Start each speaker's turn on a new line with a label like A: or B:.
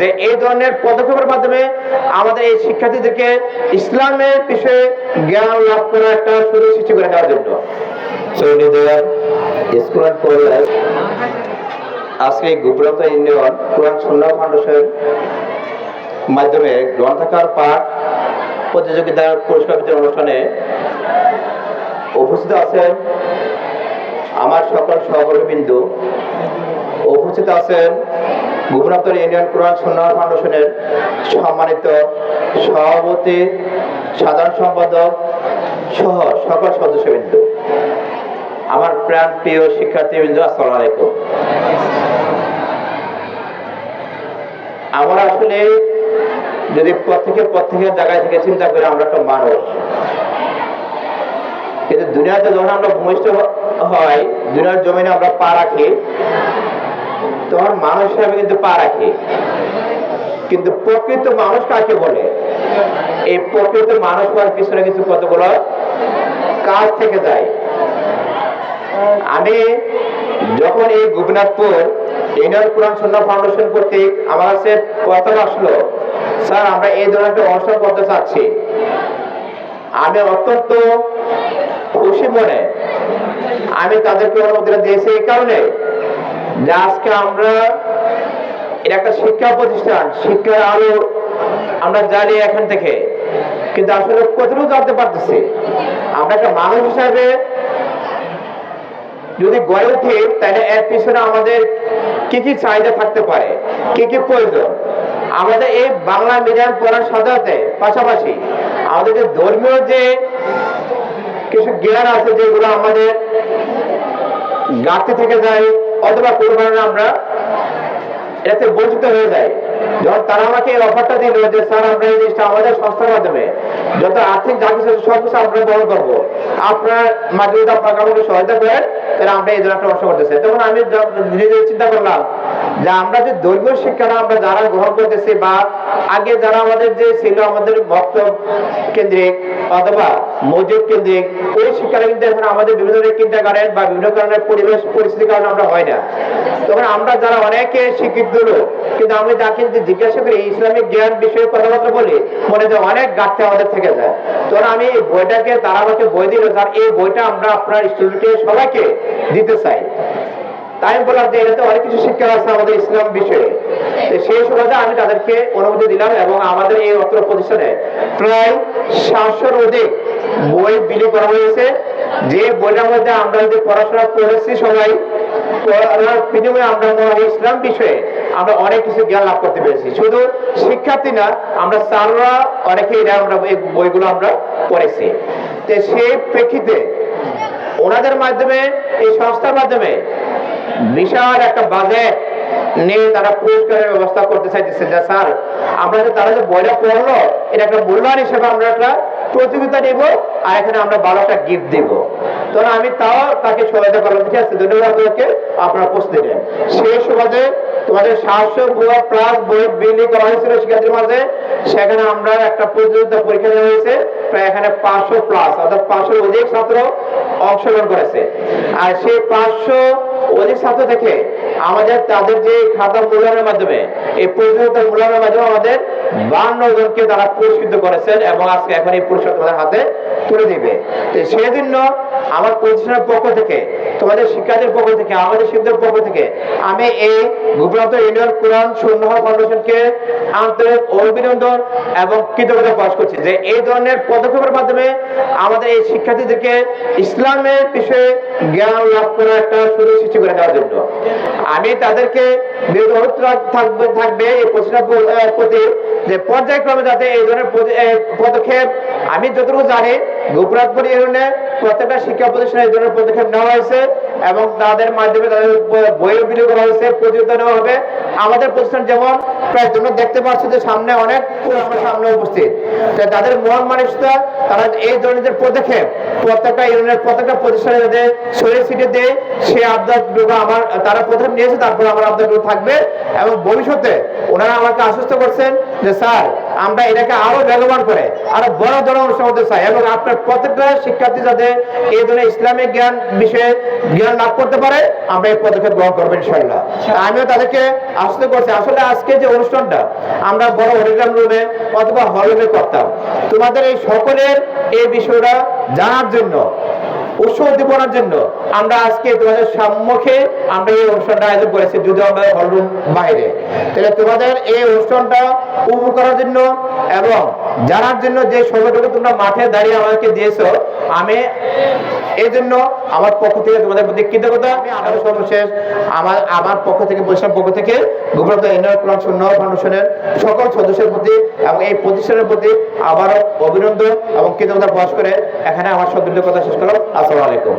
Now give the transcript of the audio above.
A: যে এই ধরনের পদক্ষেপের মাধ্যমে আমাদের এই শিক্ষার্থীদেরকে ইসলামের বিষয়ে জ্ঞান লাভ করার একটা সুযোগ সৃষ্টি করে দেওয়ার জন্য।
B: আজকে ইউনিয়ন কোরআন ফাউন্ডেশন মাধ্যমে গ্রন্থাকার পাঠ প্রতিযোগিতার পুরস্কার বিতরণ অনুষ্ঠানে উপস্থিত আছেন আমার সকল সহকর্মীবৃন্দু। উপস্থিত আছেন গুপ্রতর ইউনিয়ন কোরআন শূন্য ফাউন্ডেশনের সম্মানিত সভাপতি, সাধারণ সম্পাদক সহ সকল সদস্যবৃন্দ। আমার প্রাণ প্রিয় শিক্ষার্থীবৃন্দ, আসসালামু আলাইকুম। আমরা আসলে যদি প্রত্যেকের প্রত্যেকের জায়গায় থেকে চিন্তা করি, আমরা একটা মানুষ। কিন্তু দুনিয়াতে যখন আমরা ভূমিষ্ঠ হয়, দুনিয়ার জমিনে আমরা পা রাখি তখন মানুষ হিসাবে কিন্তু পা রাখি। কিন্তু প্রকৃত মানুষ কাকে বলে? এই প্রকৃত মানুষ হওয়ার পিছনে কিছু কতগুলো কাজ থেকে যায়। আমি যখন এই গোপীনাথপুর ইন্ডিয়ান কোরআন সন্না ফাউন্ডেশন কর্তৃক আমার কাছে কথা আসলো, স্যার, আমরা এই ধরনের একটা অনুষ্ঠান করতে চাচ্ছি। আমি অত্যন্ত খুশি মনে আমি তাদেরকে অনুমতিটা দিয়েছি এই কারণে। আজকে আমরা এটা একটা শিক্ষা প্রতিষ্ঠান, শিক্ষার আলো আমরা জানি এখান থেকে। কিন্তু আসলে কতটুকু জানতে পারতেছি? আমরা একটা মানুষ হিসাবে যদি গড়ে উঠি, তাহলে এর পিছনে আমাদের কি কি চাহিদা থাকতে পারে? কি কি প্রয়োজন? আমাদের এই বাংলা মিডিয়াম পড়ার সাথে পাশাপাশি আমাদের যে ধর্মীয় যে কিছু জ্ঞান আছে, যেগুলো আমাদের গাছতে থেকে যায় অথবা কোনো না আমরা এটাতে বঞ্চিত হয়ে যায়। যখন তারা আমাকে এই অফারটা দিল যে, স্যার, আমরা এই জিনিসটা আমাদের সংস্থার মাধ্যমে যত আর্থিক যা কিছু সব কিছু আমরা বহন করব। আপনার মাঝে যদি আপনাকে আমাকে সহায়তা করেন তাহলে আমরা এই জন্য একটা অংশ করতেছি তখন আমি নিজে চিন্তা করলাম যে আমরা যে ধর্মীয় শিক্ষাটা আমরা যারা গ্রহণ করতেছি বা আগে যারা আমাদের যে ছিল আমাদের ভক্ত কেন্দ্রিক অথবা মসজিদ কেন্দ্রিক, ওই শিক্ষাটা কিন্তু এখন আমাদের বিভিন্ন ধরনের কিন্ডারগার্টেন বা বিভিন্ন কারণের পরিবেশ পরিস্থিতির কারণে আমরা হয় না। তখন আমরা যারা অনেকে শিক্ষিত লোক, কিন্তু আমি তাকে যদি জিজ্ঞাসা করি ইসলামিক জ্ঞান বিষয়ে কথাবার্তা বলি? মনে হয় অনেক গাছতে আমাদের থেকে যায়। তখন আমি এই বইটাকে, তারা আমাকে বই দিল, স্যার, এই বইটা আমরা আপনার স্টুডেন্টকে সবাইকে দিতে চাই। তাই আমি বললাম যে এটাতে অনেক কিছু শিক্ষা আছে আমাদের ইসলাম বিষয়ে। সেই সুবাদে আমি তাদেরকে অনুমতি দিলাম এবং আমাদের এই অত্র প্রতিষ্ঠানে প্রায় সাতশোর অধিক বই বিলি করা হয়েছে। যে বইটার মধ্যে আমরা যদি পড়াশোনা করেছি সবাই বিনিময়ে আমরা মনে ইসলাম বিষয়ে আমরা অনেক কিছু জ্ঞান লাভ করতে পেরেছি। শুধু শিক্ষার্থী না, আমরা স্যাররা অনেকেই আমরা এই বইগুলো আমরা পড়েছি। তো সেই প্রেক্ষিতে ওনাদের মাধ্যমে, এই সংস্থার মাধ্যমে বিশাল একটা বাজেট নিয়ে তারা পুরস্কারের ব্যবস্থা করতে চাইতেছে। যে স্যার, আমরা যে তারা যে বইটা পড়ল এটা একটা মূল্যায়ন হিসেবে আমরা একটা প্রতিযোগিতা নিব আর এখানে আমরা ভালো একটা গিফট দিব। তখন আমি তাও তাকে সহায়তা করলাম। ঠিক আছে, ধন্যবাদ আপনাকে আপনারা প্রস্তুতি নেন সেই সুবাদে তোমাদের সাতশো বুয়া প্লাস বই বিলি করা হয়েছিল শিক্ষার্থীর মাঝে। সেখানে আমরা একটা প্রতিযোগিতা পরীক্ষা দেওয়া হয়েছে। প্রায় এখানে পাঁচশো প্লাস অর্থাৎ পাঁচশোর অধিক ছাত্র অংশগ্রহণ করেছে। আর সেই পাঁচশো অধিক সাথে দেখে আমাদের, তাদের যে খাতা মূল্যায়নের মাধ্যমে, এই প্রতিযোগিতা মূল্যায়নের মাধ্যমে আমাদের বান্ন জনকে তারা পুরস্কৃত করেছেন এবং আজকে এখন এই পুরস্কার হাতে তুলে দিবে। সেই জন্য আমার প্রতিষ্ঠানের পক্ষ থেকে তোমাদের শিক্ষার্থীর পক্ষ থেকে, আমাদের শিক্ষকদের পক্ষ থেকে আমি এই গুজরাট ইউনিয়ন কোরআন শূন্য ফাউন্ডেশনকে আন্তরিক অভিনন্দন এবং কৃতজ্ঞতা প্রকাশ করছি যে এই ধরনের পদক্ষেপের মাধ্যমে আমাদের এই শিক্ষার্থীদেরকে ইসলামের বিষয়ে জ্ঞান লাভ করার একটা সুযোগ সৃষ্টি করে দেওয়ার জন্য। আমি তাদেরকে থাকবে থাকবে এই প্রতিষ্ঠান প্রতি যে পর্যায়ক্রমে যাতে এই ধরনের পদক্ষেপ আমি যতটুকু জানি গোপুরাতপুর ইউনিয়নে প্রত্যেকটা শিক্ষা প্রতিষ্ঠানে এই ধরনের পদক্ষেপ নেওয়া হয়েছে এবং তাদের মাধ্যমে তাদের বইয়ের বিলি করা হয়েছে, প্রতিযোগিতা নেওয়া হবে। আমাদের প্রতিষ্ঠান যেমন প্রায় তোমরা দেখতে পাচ্ছ যে সামনে অনেক সামনে উপস্থিত। তাদের মন মানসিকতা, তারা এই ধরনের যে পদক্ষেপ প্রত্যেকটা ইউনিয়নের প্রত্যেকটা প্রতিষ্ঠানে যাতে শরীর সিটে দেয়, সে আবদারটুকু আমার, তারা প্রথম নিয়েছে, তারপর আমার আবদারটুকু থাকবে এবং ভবিষ্যতে ওনারা আমাকে আশ্বস্ত করছেন যে, স্যার
A: আমরা এটাকে আরও বেগবান করে, আরও বড় ধরনের অনুষ্ঠান হতে চাই। এবং আপনার প্রত্যেকটা শিক্ষার্থী যাতে এই ধরনের ইসলামিক জ্ঞান বিষয়ে জ্ঞান লাভ করতে পারে, আমরা এই পদক্ষেপ গ্রহণ করব ইনশাল্লাহ আমিও তাদেরকে আসতে করছি, আসলে আজকে যে অনুষ্ঠানটা আমরা বড় হরিগ্রাম রুমে অথবা হল রুমে করতাম। তোমাদের এই সকলের এই বিষয়টা জানার জন্য উৎসব উদ্দীপনার জন্য আমরা আজকে তোমাদের সম্মুখে আমরা এই অনুষ্ঠানটা আয়োজন করেছি। যদি আমরা হলরুম বাইরে। তাহলে তোমাদের এই অনুষ্ঠানটা উপভোগ করার জন্য এবং জানার জন্য যে সময়টুকু তোমরা মাঠে দাঁড়িয়ে আমাকে দিয়েছ, আমি এই জন্য আমার পক্ষ থেকে তোমাদের প্রতি কৃতজ্ঞতা। আমি আরও সর্বশেষ আমার আমার পক্ষ থেকে বৈশাখ পক্ষ থেকে শূন্য ফাউন্ডেশনের সকল সদস্যের প্রতি এবং এই প্রতিষ্ঠানের প্রতি আবারও অভিনন্দন এবং কৃতজ্ঞতা প্রকাশ করে এখানে আমার সব কথা শেষ করলাম। আসসালামু আলাইকুম।